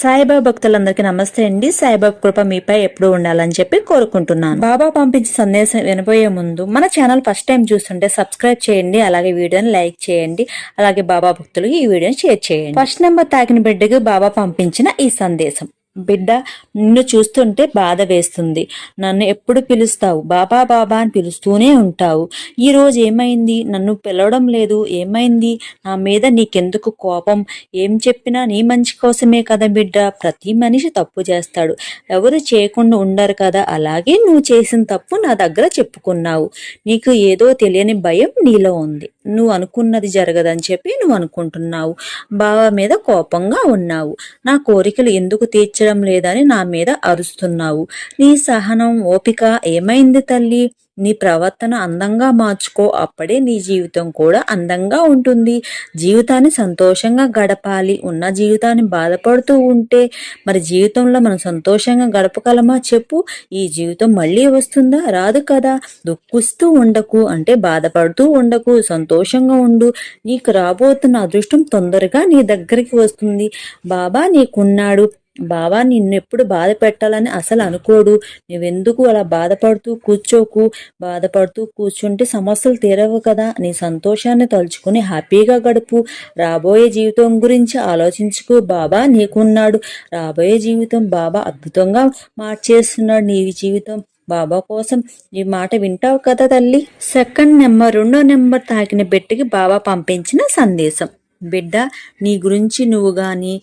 సాయిబాబా భక్తులందరికీ నమస్తే అండి. సాయిబాబా కృప మీపై ఎప్పుడు ఉండాలని చెప్పి కోరుకుంటున్నాను. బాబా పంపించిన సందేశం వినబోయే ముందు మన ఛానల్ ఫస్ట్ టైం చూస్తుంటే సబ్స్క్రైబ్ చేయండి. అలాగే వీడియోని లైక్ చేయండి. అలాగే బాబా భక్తులకు ఈ వీడియోని షేర్ చేయండి. ఫస్ట్ నెంబర్ తాకిన బిడ్డకు బాబా పంపించిన ఈ సందేశం. బిడ్డ నిన్ను చూస్తుంటే బాధ వేస్తుంది. నన్ను ఎప్పుడు పిలుస్తావు? బాబా బాబా అని పిలుస్తూనే ఉంటావు. ఈ రోజు ఏమైంది? నన్ను పిలవడం లేదు. ఏమైంది? నా మీద నీకెందుకు కోపం? ఏం చెప్పినా నీ మంచి కోసమే కదా బిడ్డ? ప్రతి మనిషి తప్పు చేస్తాడు. ఎవరు చేయకుండా ఉండరు కదా? అలాగే నువ్వు చేసిన తప్పు నా దగ్గర చెప్పుకున్నావు. నీకు ఏదో తెలియని భయం నీలో ఉంది. నువ్వు అనుకున్నది జరగదని చెప్పి నువ్వు అనుకుంటున్నావు బావ మీద కోపంగా ఉన్నావు. నా కోరికలు ఎందుకు తీర్చడం లేదని నా మీద అరుస్తున్నావు. నీ సహనం ఓపిక ఏమైంది తల్లి? నీ ప్రవర్తన అందంగా మార్చుకో అప్పుడే నీ జీవితం కూడా అందంగా ఉంటుంది. జీవితాన్ని సంతోషంగా గడపాలి. ఉన్న జీవితాన్ని బాధపడుతూ ఉంటే మరి జీవితంలో మనం సంతోషంగా గడపగలమా చెప్పు. ఈ జీవితం మళ్ళీ వస్తుందా? రాదు కదా. దుఃఖిస్తూ ఉండకు అంటే బాధపడుతూ ఉండకు సంతోషంగా ఉండు. నీకు రాబోతున్న అదృష్టం తొందరగా నీ దగ్గరికి వస్తుంది. బాబా నీకున్నాడు. బాబా నిన్నెప్పుడు బాధ పెట్టాలని అసలు అనుకోడు. నువ్వెందుకు అలా బాధపడుతూ కూర్చోకు? బాధపడుతూ కూర్చుంటే సమస్యలు తీరవు కదా. నీ సంతోషాన్ని తలుచుకుని హ్యాపీగా గడుపు. రాబోయే జీవితం గురించి ఆలోచించుకో బాబా నీకున్నాడు. రాబోయే జీవితం బాబా అద్భుతంగా మార్చేస్తున్నాడు నీ జీవితం బాబా కోసం. ఈ మాట వింటావు కదా తల్లి? సెకండ్ నెంబర్ రెండో నెంబర్ తాకిన బిడ్డకి బాబా పంపించిన సందేశం. బిడ్డ నీ గురించి నువ్వు కానీ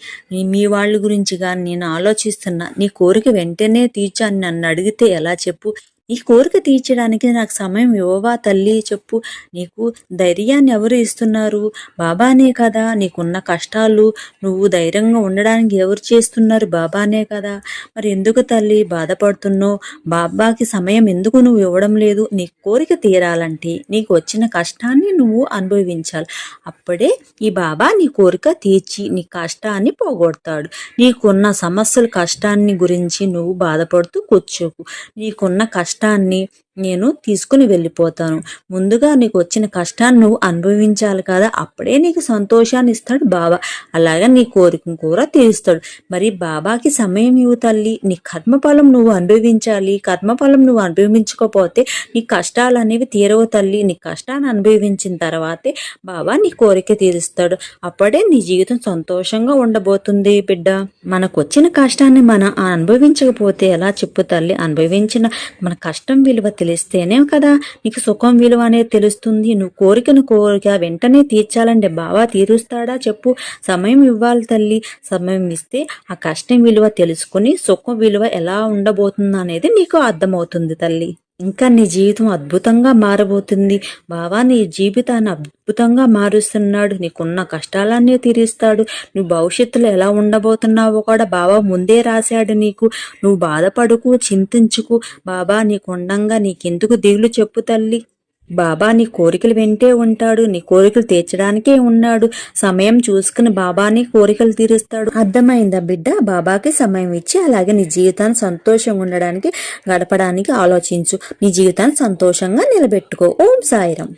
మీ వాళ్ళ గురించి కానీ నేను ఆలోచిస్తున్నా. నీ కోరిక వెంటనే తీర్చాను నన్ను అడిగితే ఎలా చెప్పు? ఈ కోరిక తీర్చడానికి నాకు సమయం ఇవ్వవా తల్లి చెప్పు. నీకు ధైర్యాన్ని ఎవరు ఇస్తున్నారు? బాబానే కదా నీకున్న కష్టాలు. నువ్వు ధైర్యంగా ఉండడానికి ఎవరు చేస్తున్నారు? బాబానే కదా. మరి ఎందుకు తల్లి బాధపడుతున్నావు? బాబాకి సమయం ఎందుకు నువ్వు ఇవ్వడం లేదు? నీ కోరిక తీరాలంటే నీకు వచ్చిన కష్టాన్ని నువ్వు అనుభవించాలి. అప్పుడే ఈ బాబా నీ కోరిక తీర్చి నీ కష్టాన్ని పోగొడతాడు. నీకున్న సమస్యల కష్టాన్ని గురించి నువ్వు బాధపడుతూ కూర్చోకు. నీకున్న కష్ట కష్టాన్ని నేను తీసుకుని వెళ్ళిపోతాను. ముందుగా నీకు వచ్చిన కష్టాన్ని నువ్వు అనుభవించాలి కదా అప్పుడే నీకు సంతోషాన్ని ఇస్తాడు బాబా. అలాగే నీ కోరికను కూడా తీరుస్తాడు. మరి బాబాకి సమయం ఇవ్వు తల్లి. నీ కర్మఫలం నువ్వు అనుభవించాలి. కర్మఫలం నువ్వు అనుభవించకపోతే నీ కష్టాలు అనేవి తీరవు తల్లి. నీ కష్టాన్ని అనుభవించిన తర్వాతే బాబా నీ కోరిక తీరుస్తాడు. అప్పుడే నీ జీవితం సంతోషంగా ఉండబోతుంది బిడ్డ. మనకు వచ్చిన కష్టాన్ని మనం అనుభవించకపోతే ఎలా చెప్పు తల్లి? అనుభవించిన మన కష్టం విలువ తెలిస్తేనే కదా నీకు సుఖం విలువ అనేది తెలుస్తుంది. నువ్వు కోరికను కోరిక వెంటనే తీర్చాలంటే బావా తీరుస్తాడా చెప్పు. సమయం ఇవ్వాలి తల్లి. సమయం ఇస్తే ఆ కష్టం విలువ తెలుసుకుని సుఖం విలువ ఎలా ఉండబోతుంది అనేది నీకు అర్థమవుతుంది తల్లి. ఇంకా నీ జీవితం అద్భుతంగా మారబోతుంది. బావా నీ జీవితాన్ని అద్భుతంగా మారుస్తున్నాడు. నీకున్న కష్టాలన్నీ తీరుస్తాడు. నువ్వు భవిష్యత్తులో ఎలా ఉండబోతున్నావో కూడా బాబా ముందే రాశాడు నీకు. నువ్వు బాధపడుకు చింతించుకు. బాబా నీకుండంగా నీకెందుకు దిగులు చెప్పు తల్లి. బాబా నీ కోరికలు వింటే ఉంటాడు నీ కోరికలు తీర్చడానికే ఉన్నాడు. సమయం చూసుకుని బాబాని కోరికలు తీరుస్తాడు. అర్థమైందా బిడ్డ? బాబాకి సమయం ఇచ్చి అలాగే నీ జీవితాన్ని సంతోషంగా ఉండడానికి గడపడానికి ఆలోచించు. నీ జీవితాన్ని సంతోషంగా నిలబెట్టుకో. ఓం సాయిరం